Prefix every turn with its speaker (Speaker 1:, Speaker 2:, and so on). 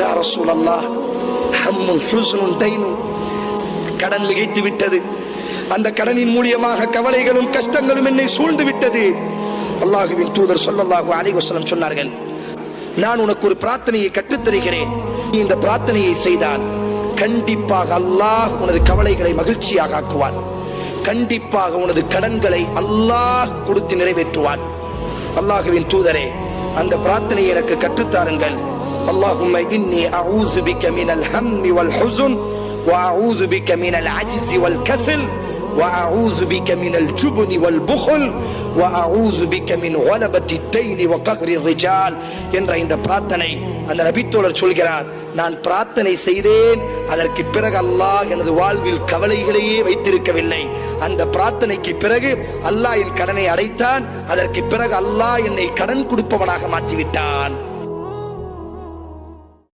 Speaker 1: யா ரசூலல்லாஹ் ஹம்முன் ஹுஸ்னுன் தைனுன். கடன் மிகைத்து விட்டது. அந்த கடனின் மூலியமாக கவலைகளும் கஷ்டங்களும் என்னை சூழ்ந்து விட்டது. அல்லாஹுவின் தூதர் சொல்லல்லாஹு அலைவசலம் சொன்னார்கள் நான் உனக்கு ஒரு பிரார்த்தனையை கற்றுத் தருகிறேன் நீ இந்த பிரார்த்தனையை செய்தால் கண்டிப்பாக அல்லாஹ் உனது கவலைகளை மகிழ்ச்சியாக ஆக்குவான். கண்டிப்பாக உனது கடன்களை அல்லாஹ் கொடுத்து நிறைவேற்றுவான். அல்லாஹுவின் தூதரே அந்த பிரார்த்தனையை எனக்கு கற்றுத்தாருங்கள் اللهم إني أعوذ بك من الهم والحزن وأعوذ بك من العجز والكسل وأعوذ بك من الجبن والبخل وأعوذ بك من غلبة الدين وقهر الرجال என்ற இந்த பிரார்த்தனை அந்த நபித்தோழர் சொல்கிறார் நான் பிரார்த்தனை செய்தேன் அதற்கு பிறகு அல்லாஹ் எனது வாழ்வில் கவலைகளையே வைத்திருக்கவில்லை அந்த பிரார்த்தனைக்கு பிறகு அல்லாஹ் என் கடனை அடைத்தான் அதற்கு பிறகு அல்லாஹ் என்னை கடன் கொடுப்பவனாக மாற்றிவிட்டான்